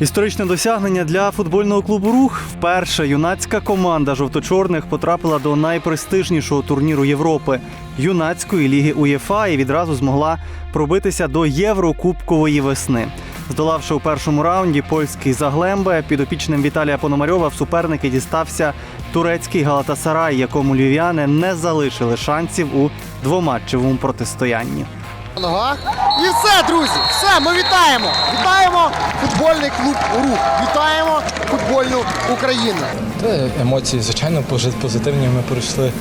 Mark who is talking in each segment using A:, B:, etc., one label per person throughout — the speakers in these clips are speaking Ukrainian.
A: Історичне досягнення для футбольного клубу Рух. Вперше юнацька команда жовто-чорних потрапила до найпрестижнішого турніру Європи юнацької ліги УЄФА і відразу змогла пробитися до Єврокубкової весни. Здолавши у першому раунді польський Заглембе, підопічним Віталія Пономарьова в суперники дістався турецький Галатасарай, якому львів'яни не залишили шансів у двоматчевому протистоянні.
B: Нога. І все, друзі, все, ми вітаємо. Вітаємо футбольний клуб Рух. Вітаємо футбольну Україну.
C: Та емоції, звичайно, позитивні. Ми пройшли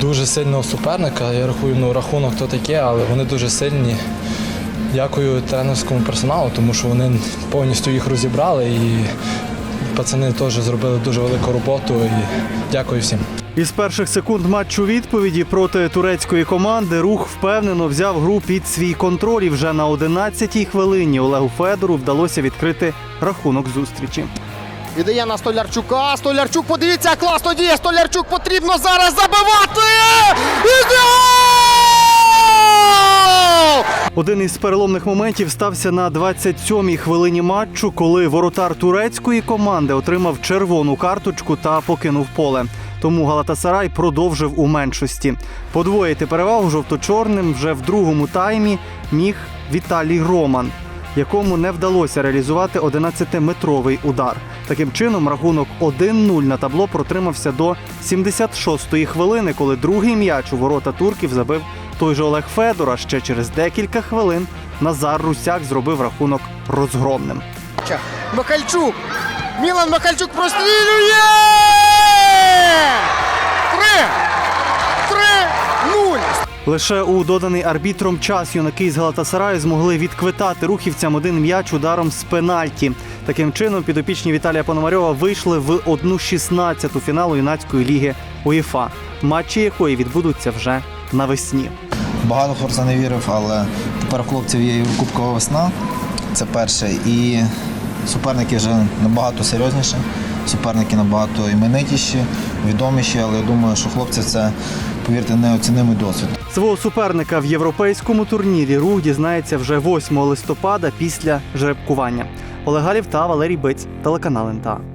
C: дуже сильного суперника. Я рахую, ну рахунок то таке, але вони дуже сильні. Дякую тренерському персоналу, тому що вони повністю їх розібрали і пацани теж зробили дуже велику роботу. І дякую всім.
A: Із перших секунд матчу відповіді проти турецької команди рух впевнено взяв гру під свій контроль. І вже на 11-й хвилині Олегу Федору вдалося відкрити рахунок зустрічі.
B: Віддає на Столярчука. Столярчук, подивіться, класно діє. Столярчук потрібно зараз забивати. І гол!
A: Один із переломних моментів стався на 27-й хвилині матчу, коли воротар турецької команди отримав червону карточку та покинув поле. Тому Галатасарай продовжив у меншості. Подвоїти перевагу жовто-чорним вже в другому таймі міг Віталій Роман, якому не вдалося реалізувати 11-метровий удар. Таким чином, рахунок 1-0 на табло протримався до 76-ї хвилини, коли другий м'яч у ворота турків забив той же Олег Федор, а ще через декілька хвилин Назар Русяк зробив рахунок розгромним.
B: Михальчук. Мілан Михальчук прострілює!
A: Лише у доданий арбітром час юнаки з Галатасараю змогли відквитати рухівцям один м'яч ударом з пенальті. Таким чином, підопічні Віталія Пономарьова вийшли в 1-16 фіналу юнацької ліги УЄФА, матчі якої відбудуться вже навесні.
D: Багато хто не вірив, але тепер у хлопців є Єврокубкова весна. Це перше. І суперники вже набагато серйозніші, суперники набагато іменитіші, відоміші, але я думаю, що хлопці це, повірте, неоцінимий досвід.
A: Свого суперника в європейському турнірі рух дізнається вже 8 листопада після жеребкування. Олег Галів та Валерій Биць, телеканал НТА.